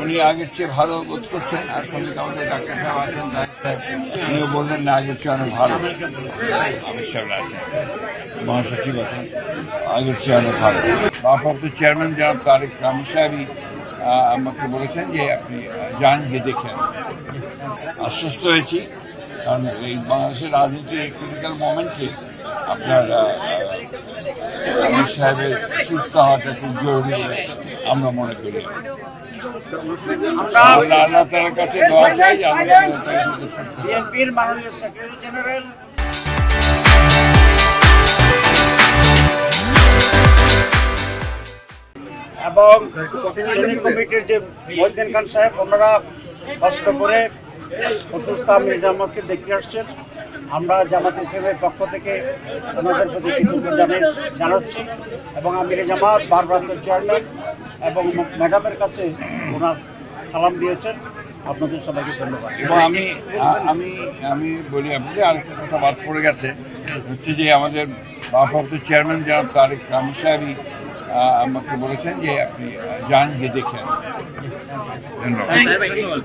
উনি আগের চেয়ে ভালো বোধ করছেন আর সঙ্গে আমাদের ডাক্তার সাহেব আছেন উনিও বললেন না আগের চেয়ে অনেক ভালো। অমিত সাহেব আছেন। মহাসচিব আছেন। আগের চেয়ে অনেক ভালো। ভারপ্রাপ্ত চেয়ারম্যান জনাব তারেক রামি সাহেবই আমাকে বলেছেন যে আপনি যান গিয়ে দেখেন আশ্বস্ত হয়েছি কারণ এই বাংলাদেশের রাজনীতির ক্রিটিক্যাল মোমেন্টে আপনার আহ, সাহেবের সুস্থ হওয়াটা খুব জরুরি বলে আমরা মনে করি। আল্লাহ আল্লাহ তালার কাছে দোয়া চাই। যে মাননীয় সেক্রেটারি জেনারেল। এবং শ্রেণি কমিটির যে মহিউদ্দিন খান সাহেব ওনারা কষ্ট করে অসুস্থ আমির জামাতকে দেখতে আসছেন। আমরা জামাত ইসলামের পক্ষ থেকে ওনাদের প্রতি কৃতজ্ঞ জানাই জানাচ্ছি এবং আমির জামাত ভারপ্রাপ্ত চেয়ারম্যান এবং ম্যাডামের কাছে ওনার সালাম দিয়েছেন। আপনাদের সবাইকে ধন্যবাদ। এবং আমি আমি আমি বলি আপনাদের আরেকটা কথা বাদ পড়ে গেছে। হচ্ছে যে আমাদের ভারপ্রাপ্ত চেয়ারম্যান জনাব তারেক রামি সাহেবই আমাকে বলেছেন যে আপনি যান গিয়ে দেখে ধন্যবাদ।